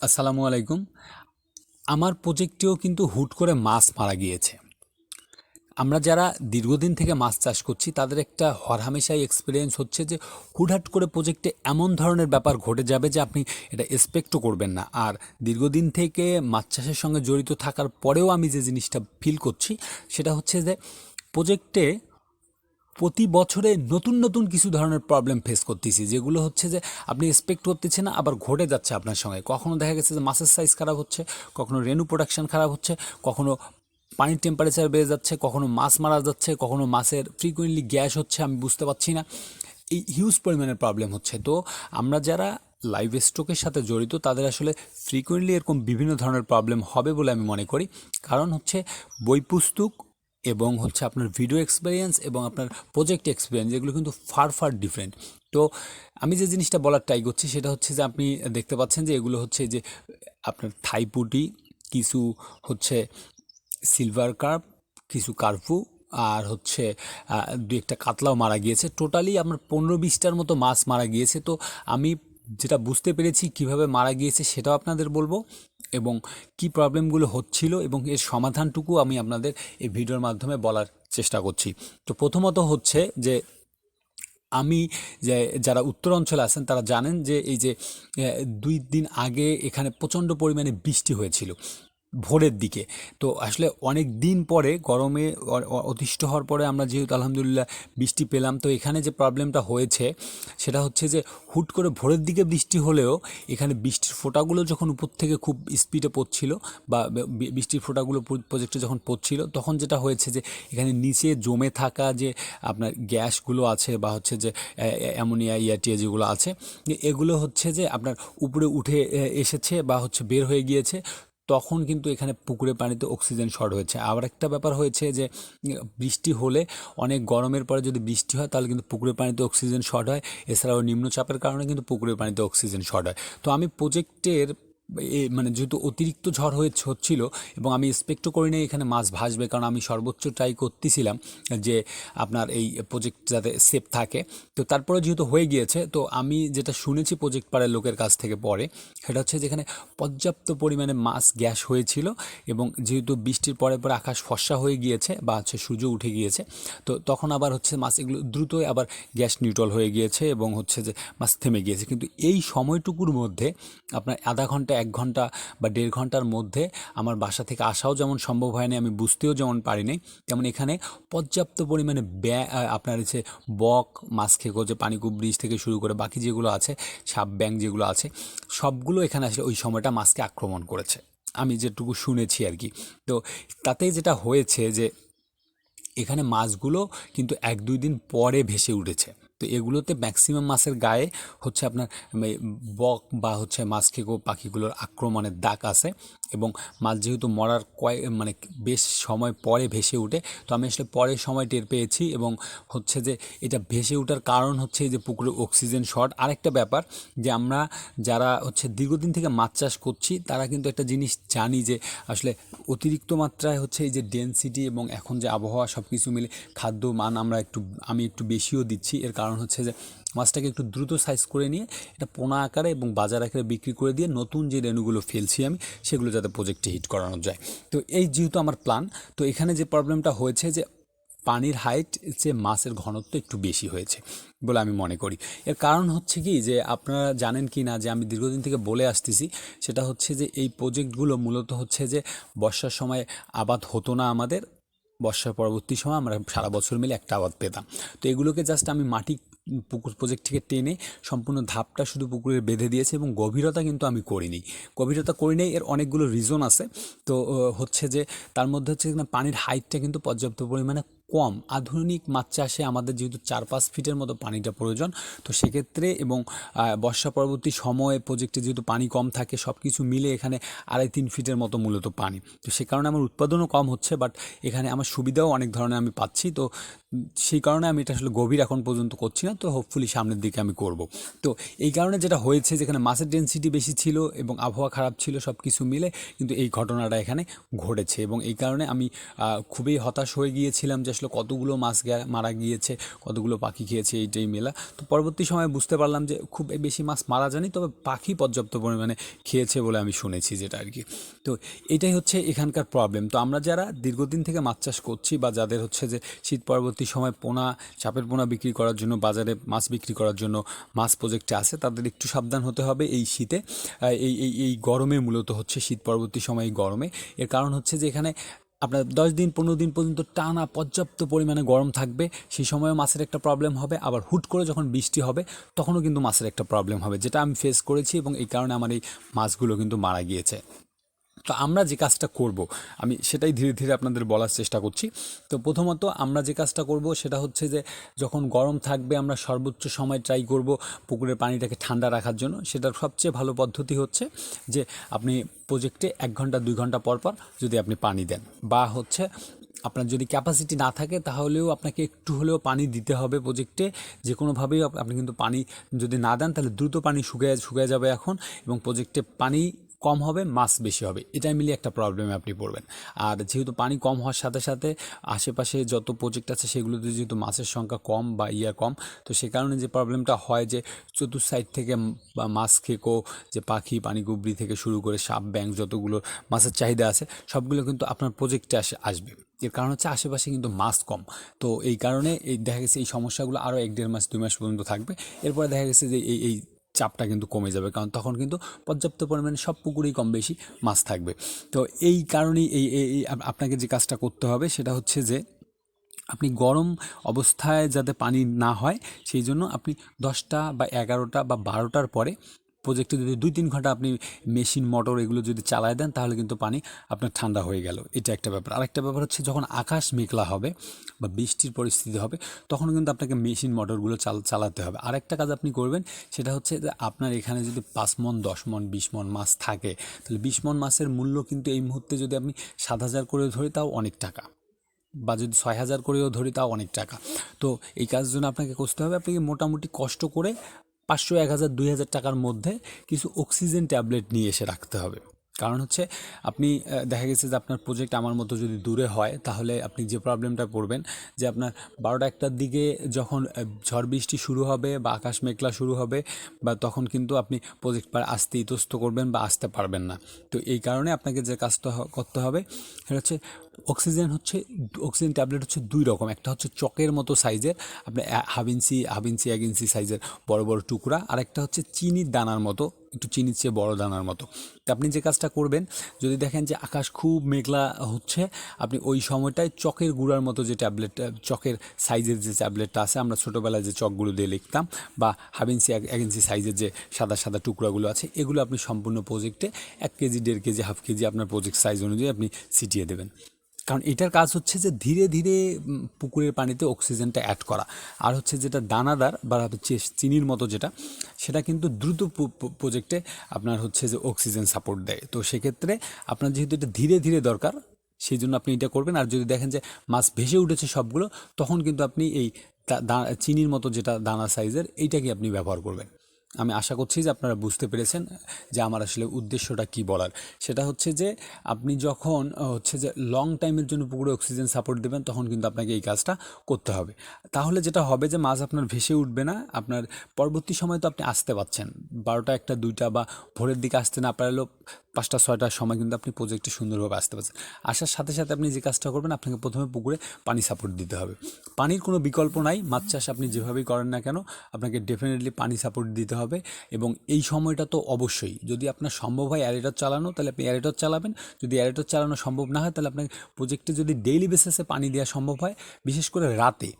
আসসালামু আলাইকুম। আমার প্রজেক্টেও কিন্তু হুট করে মাছ মারা গিয়েছে। আমরা যারা দীর্ঘদিন থেকে মাছ চাষ করছি, তাদের একটা হরহামেশাই এক্সপিরিয়েন্স হচ্ছে যে, হুটহাট করে প্রজেক্টে এমন ধরনের ব্যাপার ঘটে যাবে যে, আপনি এটা এক্সপেক্টও করবেন না। আর দীর্ঘদিন থেকে মাছ চাষের সঙ্গে জড়িত থাকার পরেও আমি যে জিনিসটা ফিল করছি, সেটা হচ্ছে যে, প্রজেক্টে প্রতি বছরে নতুন নতুন কিছু ধরনের প্রবলেম ফেস করতেছি, যেগুলো হচ্ছে যে আপনি এক্সপেক্ট করতেছেন আবার ঘটে যাচ্ছে আপনার সঙ্গে। কখনো দেখা গেছে যে মাছের সাইজ খারাপ হচ্ছে, কখনো রেনু প্রোডাকশান খারাপ হচ্ছে, কখনো পানির টেম্পারেচার বেড়ে যাচ্ছে, কখনো মাছ মারা যাচ্ছে, কখনো মাছের ফ্রিকুয়েন্টলি গ্যাস হচ্ছে, আমি বুঝতে পারছি না। এই হিউজ পরিমাণের প্রবলেম হচ্ছে। তো আমরা যারা লাইভ স্টকের সাথে জড়িত, তাদের আসলে ফ্রিকুয়েন্টলি এরকম বিভিন্ন ধরনের প্রবলেম হবে বলে আমি মনে করি। কারণ হচ্ছে বই পুস্তক এবং হচ্ছে আপনার ভিডিও এক্সপিরিয়েন্স এবং আপনার প্রজেক্ট এক্সপিরিয়েন্স এগুলো কিন্তু ফার ফার ডিফারেন্ট তো আমি যে জিনিসটা বলার ট্রাই করছি সেটা হচ্ছে যে আপনি দেখতে পাচ্ছেন যে এগুলো হচ্ছে যে আপনার থাইপুটি কিছু হচ্ছে সিলভার কার্প কিছু কার্পু আর হচ্ছে দু একটা কাতলাও মারা গিয়েছে। টোটালি আপনার পনেরো বিশটার মতো মাছ মারা গিয়েছে। তো আমি যেটা বুঝতে পেরেছি কীভাবে মারা গিয়েছে সেটাও আপনাদের বলব। এবং কি প্রবলেমগুলো হচ্ছিল এবং এর সমাধানটুকু আমি আপনাদের এই ভিডিওর মাধ্যমে বলার চেষ্টা করছি। তো প্রথমত হচ্ছে যে আমি যে যারা উত্তর অঞ্চলে আছেন তারা জানেন যে এই যে দুই দিন আগে এখানে প্রচণ্ড পরিমাণে বৃষ্টি হয়েছিল। ভোরের দিকে। তো আসলে অনেক দিন পরে গরমে অতিষ্ঠ হওয়ার পরে আমরা যেহেতু আলহামদুলিল্লাহ বৃষ্টি পেলাম, তো এখানে যে প্রবলেমটা হয়েছে, সেটা হচ্ছে যে হুট করে ভোরের দিকে বৃষ্টি হলেও এখানে বৃষ্টির ফোঁটাগুলো যখন উপর থেকে খুব স্পিডে পড়ছিল বা বৃষ্টির ফোঁটাগুলো প্রজেক্টে যখন পড়ছিল, তখন যেটা হয়েছে যে এখানে নিচে জমে থাকা যে আপনার গ্যাসগুলো আছে বা হচ্ছে যে অ্যামোনিয়া, ইয়াটিয়া যেগুলো আছে, এগুলো হচ্ছে যে আপনার উপরে উঠে এসেছে বা হচ্ছে বের হয়ে গিয়েছে। তখন কিন্তু এখানে পুকুরে পানিতে অক্সিজেন শর্ট হয়েছে। আবার একটা ব্যাপার হয়েছে যে, বৃষ্টি হলে অনেক গরমের পরে যদি বৃষ্টি হয়, তাহলে কিন্তু পুকুরের পানিতে অক্সিজেন শর্ট হয়। এছাড়াও নিম্নচাপের কারণে কিন্তু পুকুরের পানিতে অক্সিজেন শর্ট হয়। তো আমি প্রজেক্টের মানে যেহেতু অতিরিক্ত ঝড় হয়ে হচ্ছিল এবং আমি এক্সপেক্টও করি নাই এখানে মাছ ভাসবে, কারণ আমি সর্বোচ্চ ট্রাই করতেছিলাম যে আপনার এই প্রজেক্ট যাতে সেফ থাকে। তো তারপরে যেহেতু হয়ে গিয়েছে, তো আমি যেটা শুনেছি প্রজেক্ট পাড়ার লোকের কাছ থেকে পরে, সেটা হচ্ছে যেখানে পর্যাপ্ত পরিমাণে মাছ গ্যাস হয়েছিল এবং যেহেতু বৃষ্টির পরে পরে আকাশ ফর্সা হয়ে গিয়েছে বা হচ্ছে সূর্য উঠে গিয়েছে, তো তখন আবার হচ্ছে মাছ এগুলো দ্রুতই আবার গ্যাস নিউট্রাল হয়ে গিয়েছে এবং হচ্ছে যে মাছ থেমে গিয়েছে। কিন্তু এই সময়টুকুর মধ্যে আপনার আধা ঘণ্টা এক ঘণ্টা বা দেড় ঘণ্টার মধ্যে আমার বাসা থেকে আসাও যেমন সম্ভব হয়নি, আমি বুঝতেও যেমন পারিনি। তেমন এখানে পর্যাপ্ত পরিমাণে ব্যা আপনার হচ্ছে বক, মাছ খেকো, যে পানিকুপ ব্রিজ থেকে শুরু করে বাকি যেগুলো আছে, সাপ ব্যাং যেগুলো আছে, সবগুলো এখানে আসলে ওই সময়টা মাছকে আক্রমণ করেছে। আমি যেটুকু শুনেছি আর কি। তো তাতে যেটা হয়েছে যে এখানে মাছগুলো কিন্তু এক দুই দিন পরে ভেসে উঠেছে। তো এগুলোতে ম্যাক্সিমাম মাছের গায়ে হচ্ছে আপনার বক বা হচ্ছে মাছ খেকো পাখিগুলোর আক্রমণের দাগ আছে। এবং মাছ যেহেতু মরার কয়েক মানে বেশ সময় পরে ভেসে উঠে, তো আমি আসলে পরে সময় টের পেয়েছি এবং হচ্ছে যে এটা ভেসে ওঠার কারণ হচ্ছে যে পুকুরে অক্সিজেন শর্ট আরেকটা ব্যাপার যে আমরা যারা হচ্ছে দীর্ঘদিন থেকে মাছ চাষ করছি, তারা কিন্তু একটা জিনিস জানি যে আসলে অতিরিক্ত মাত্রায় হচ্ছে এই যে ডেনসিটি এবং এখন যে আবহাওয়া সব কিছু মিলে খাদ্য মান আমরা একটু, আমি একটু বেশিও দিচ্ছি। এর কারণ হচ্ছে যে মাছটাকে একটু দ্রুত সাইজ করে নিয়ে এটা পোনা আকারে এবং বাজার আকারে বিক্রি করে দিয়ে নতুন যে রেণুগুলো ফেলছি আমি, সেগুলো যাতে প্রজেক্টে হিট করানো যায়। তো এই যেহেতু আমার প্ল্যান তো এখানে যে প্রবলেমটা হয়েছে যে পানির হাইট যে মাছের ঘনত্ব একটু বেশি হয়েছে বলে আমি মনে করি। এর কারণ হচ্ছে কি যে আপনারা জানেন কি না যে আমি দীর্ঘদিন থেকে বলে আসতেছি, সেটা হচ্ছে যে এই প্রজেক্টগুলো মূলত হচ্ছে যে বর্ষার সময় আবাদ হতো না আমাদের, বর্ষার পরবর্তী সময় আমরা সারা বছর মিলে একটা আবাদ পেতাম। তো এগুলোকে জাস্ট আমি মাটি পুকুর প্রজেক্ট থেকে টেনে সম্পূর্ণ ধাপটা শুধু পুকুরে বেঁধে দিয়েছে এবং গভীরতা কিন্তু আমি করিনি। গভীরতা করি নাই এর অনেকগুলো রিজন আছে। তো হচ্ছে যে, তার মধ্যে হচ্ছে পানির হাইটটা কিন্তু পর্যাপ্ত পরিমাণে কম। আধুনিক মাছ চাষে আমাদের যেহেতু চার পাঁচ ফিটের মতো পানিটা প্রয়োজন, তো সেক্ষেত্রে এবং বর্ষা পরবর্তী সময়ে প্রজেক্টে যেহেতু পানি কম থাকে সব কিছু মিলে এখানে আড়াই তিন ফিটের মতো মূলত পানি। তো সে কারণে আমার উৎপাদনও কম হচ্ছে, বাট এখানে আমার সুবিধাও অনেক ধরনের আমি পাচ্ছি, তো সেই কারণে আমি এটা আসলে গভীর এখন পর্যন্ত করছি না, তো হোপফুলি সামনের দিকে আমি করব। তো এই কারণে যেটা হয়েছে যেখানে মাছের ডেন্সিটি বেশি ছিল এবং আবহাওয়া খারাপ ছিল সব কিছু মিলে কিন্তু এই ঘটনাটা এখানে ঘটেছে এবং এই কারণে আমি খুবই হতাশ হয়ে গিয়েছিলাম যে আসলো, কতগুলো মাছ মারা গিয়েছে, কতগুলো পাখি খেয়েছে, এইটাই মেলা। তো পরবর্তী সময়ে বুঝতে পারলাম যে খুব বেশি মাছ মারা যায়নি, তবে পাখি পর্যাপ্ত পরিমাণে খেয়েছে বলে আমি শুনেছি যেটা আর কি। তো এটাই হচ্ছে এখানকার প্রবলেম তো আমরা যারা দীর্ঘদিন থেকে মাছ চাষ করছি বা যাদের হচ্ছে যে শীত পরবর্তী সময় পোনা, চাপের পোনা বিক্রি করার জন্য, বাজারে মাছ বিক্রি করার জন্য মাছ প্রজেক্টে আসে তাদের একটু সাবধান হতে হবে এই শীতে। এই এই এই গরমে মূলত হচ্ছে শীত পরবর্তী সময় এই গরমে। এর কারণ হচ্ছে যে এখানে আপনার দশ দিন, পনেরো দিন পর্যন্ত টানা পর্যাপ্ত পরিমাণে গরম থাকবে। সেই সময়ও মাছের একটা প্রবলেম হবে। আবার হুট করে যখন বৃষ্টি হবে, তখনও কিন্তু মাছের একটা প্রবলেম হবে, যেটা আমি ফেস করেছি এবং এই কারণে আমার এই মাছগুলো কিন্তু মারা গিয়েছে। তো আমরা যে কাজটা করব, আমি সেটাই ধীরে ধীরে আপনাদের বলার চেষ্টা করছি। তো প্রথমত আমরা যে কাজটা করব সেটা হচ্ছে যে, যখন গরম থাকবে আমরা সর্বোচ্চ সময় ট্রাই করব পুকুরের পানিটাকে ঠান্ডা রাখার জন্য। সেটার সবচেয়ে ভালো পদ্ধতি হচ্ছে যে, আপনি প্রজেক্টে এক ঘণ্টা, দুই ঘণ্টা পর পর যদি আপনি পানি দেন। বা হচ্ছে, আপনার যদি ক্যাপাসিটি না থাকে তাহলেও আপনাকে একটু হলেও পানি দিতে হবে প্রজেক্টে যে কোনোভাবেই আপনি কিন্তু পানি যদি না দেন তাহলে দ্রুত পানি শুকিয়ে শুকিয়ে যাবে এখন এবং প্রজেক্টে পানি কম হবে, মাছ বেশি হবে। এটা মিলিয়ে একটা প্রবলেমে আপনি পড়বেন। আর যেহেতু পানি কম হওয়ার সাথে সাথে আশেপাশে যত প্রজেক্ট আছে, সেগুলোতে যেহেতু মাছের সংখ্যা কম বা ইয়া কম, তো সে কারণে যে প্রবলেমটা হয় যে চতুর সাইড থেকে মাছ খেকো, যে পাখি পানিগুবরি থেকে শুরু করে সাপ ব্যাংক যতগুলো মাছের চাহিদা আছে, সবগুলো কিন্তু আপনার প্রজেক্টে আসে, আসবে। এর কারণ হচ্ছে আশেপাশে কিন্তু মাছ কম। তো এই কারণে এই দেখা গেছে এই সমস্যাগুলো আরও এক দেড় মাস, দুই মাস পর্যন্ত থাকবে। এরপরে দেখা গেছে যে এই এই চাপটা কিন্তু কমে যাবে। কারণ তখন কিন্তু পর্যাপ্ত পরিমাণে সব পুকুরেই কম বেশি মাছ থাকবে। তো এই কারণেই এই আপনাকে যে কাজটা করতে হবে সেটা হচ্ছে যে, আপনি গরম অবস্থায় যাতে পানি না হয়, সেই জন্য আপনি দশটা বা এগারোটা বা বারোটার পরে প্রজেক্টে যদি দুই তিন ঘণ্টা আপনি মেশিন মোটর এগুলো যদি চালায় দেন, তাহলে কিন্তু পানি আপনার ঠান্ডা হয়ে গেল। এটা একটা ব্যাপার। আরেকটা ব্যাপার হচ্ছে যখন আকাশ মেঘলা হবে বা বৃষ্টির পরিস্থিতি হবে, তখন কিন্তু আপনাকে মেশিন মোটরগুলো চাল, চালাতে হবে। আরেকটা কাজ আপনি করবেন, সেটা হচ্ছে যে আপনার এখানে যদি পাঁচ মন, দশ মন, বিশ মন মাছ থাকে, তাহলে বিশ মন মাছের মূল্য কিন্তু এই মুহূর্তে যদি আপনি সাত হাজার করে ধরি, তাও অনেক টাকা। বা যদি ছয় হাজার করেও ধরি, তাও অনেক টাকা। তো এই কাজের জন্য আপনাকে করতে হবে আপনাকে মোটামুটি কষ্ট করে পাঁচশো, এক হাজার, দুই হাজার টাকার মধ্যে কিছু অক্সিজেন ট্যাবলেট নিয়ে এসে রাখতে হবে। কারণ হচ্ছে, আপনি দেখা গেছে যে আপনার প্রজেক্ট আমার মতো যদি দূরে হয়, তাহলে আপনি যে প্রবলেমটা পড়বেন যে আপনার বারোটা একটার দিকে যখন ঝড় বৃষ্টি শুরু হবে বা আকাশ মেঘলা শুরু হবে, বা তখন কিন্তু আপনি প্রজেক্ট পার আসতে ইতস্ত করবেন বা আসতে পারবেন না। তো এই কারণে আপনাকে যে কাজটা করতে হবে, সেটা হচ্ছে অক্সিজেন হচ্ছে, অক্সিজেন ট্যাবলেট হচ্ছে দুই রকম। একটা হচ্ছে চকের মতো সাইজের, আপনি হাফ ইঞ্চি হাফ ইঞ্চি, এক ইঞ্চি সাইজের বড় বড় টুকরা। আর একটা হচ্ছে চিনির দানার মতো, একটু চিনির চেয়ে বড় দানার মতো। তো আপনি যে কাজটা করবেন, যদি দেখেন যে আকাশ খুব মেঘলা হচ্ছে, আপনি ওই সময়টায় চকের গুঁড়ার মতো যে ট্যাবলেট, চকের সাইজের যে ট্যাবলেটটা আছে, আমরা ছোটোবেলায় যে চকগুলো দিয়ে লিখতাম, বা হাফ ইঞ্চি এক ইঞ্চি সাইজের যে সাদা সাদা টুকরাগুলো আছে, এগুলো আপনি সম্পূর্ণ প্রজেক্টে এক কেজি, দেড় কেজি, হাফ কেজি আপনার প্রজেক্ট সাইজ অনুযায়ী আপনি ছিটিয়ে দেবেন। কারণ এটার কাজ হচ্ছে যে ধীরে ধীরে পুকুরের পানিতে অক্সিজেনটা অ্যাড করা। আর হচ্ছে যেটা দানাদার বা হচ্ছে চিনির মতো যেটা, সেটা কিন্তু দ্রুত প্রজেক্টে আপনার হচ্ছে যে অক্সিজেন সাপোর্ট দেয়। তো সেক্ষেত্রে আপনার যেহেতু এটা ধীরে ধীরে দরকার, সেই জন্য আপনি এটা করবেন। আর যদি দেখেন যে মাছ ভেসে উঠেছে সবগুলো, তখন কিন্তু আপনি এই চিনির মতো যেটা দানা সাইজের এইটাকে আপনি ব্যবহার করবেন। আমি আশা করছি যে আপনারা বুঝতে পেরেছেন যে আমার আসলে উদ্দেশ্যটা কি বলার। সেটা হচ্ছে যে আপনি যখন হচ্ছে যে লং টাইমের জন্য পুকুরে অক্সিজেন সাপোর্ট দেবেন, তখন কিন্তু আপনাকে এই কাজটা করতে হবে। তাহলে যেটা হবে যে মাছ আপনার ভেসে উঠবে না, আপনার পরবর্তী সময় তো আপনি আসতে পাচ্ছেন বারোটা একটা, দুইটা বা ভোরের দিকে আসতে না পারলেও পাঁচটা, ছয়টার সময় কিন্তু আপনি প্রজেক্টে সুন্দরভাবে আসতে পারছেন। আসার সাথে সাথে আপনি যে কাজটা করবেন, আপনাকে প্রথমে পুকুরে পানি সাপোর্ট দিতে হবে। পানির কোনো বিকল্প নাই, মাছ চাষ আপনি যেভাবেই করেন না কেন, আপনাকে ডেফিনেটলি পানি সাপোর্ট দিতে হবে এবং এই সময়টা তো অবশ্যই। যদি আপনার সম্ভব হয় অ্যারেটর চালানো, তাহলে আপনি অ্যারেটর চালাবেন। যদি অ্যারেটর চালানো সম্ভব না হয়, তাহলে আপনাকে প্রজেক্টে যদি ডেইলি বেসিসে পানি দেওয়া সম্ভব হয়, বিশেষ করে রাতে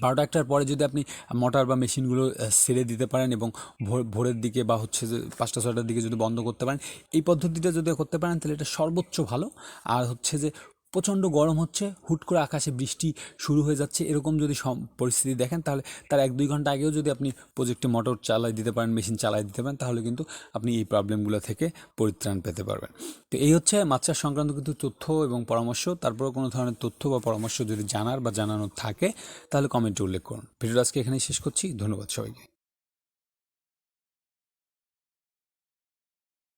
বারোটা একটার পরে যদি আপনি মোটর বা মেশিনগুলো সেরে দিতে পারেন এবং ভোর, ভোরের দিকে বা হচ্ছে যে পাঁচটা, ছয়টার দিকে যদি বন্ধ করতে পারেন, এই পদ্ধতিটা যদি করতে পারেন, তাহলে এটা সর্বোচ্চ ভালো। আর হচ্ছে যে প্রচণ্ড গরম হচ্ছে, হুট করে আকাশে বৃষ্টি শুরু হয়ে যাচ্ছে, এরকম যদি পরিস্থিতি দেখেন, তাহলে তার এক দুই ঘণ্টা আগেও যদি আপনি প্রজেক্টে মোটর চালাই দিতে পারেন, মেশিন চালাই দিতে পারেন, তাহলে কিন্তু আপনি এই প্রবলেমগুলো থেকে পরিত্রাণ পেতে পারবেন। তো এই হচ্ছে মাছ চাষ সংক্রান্ত কিন্তু তথ্য এবং পরামর্শ। তারপরেও কোনো ধরনের তথ্য বা পরামর্শ যদি জানার বা জানানোর থাকে, তাহলে কমেন্টে উল্লেখ করুন। ভিডিওটা আজকে এখানেই শেষ করছি। ধন্যবাদ সবাইকে।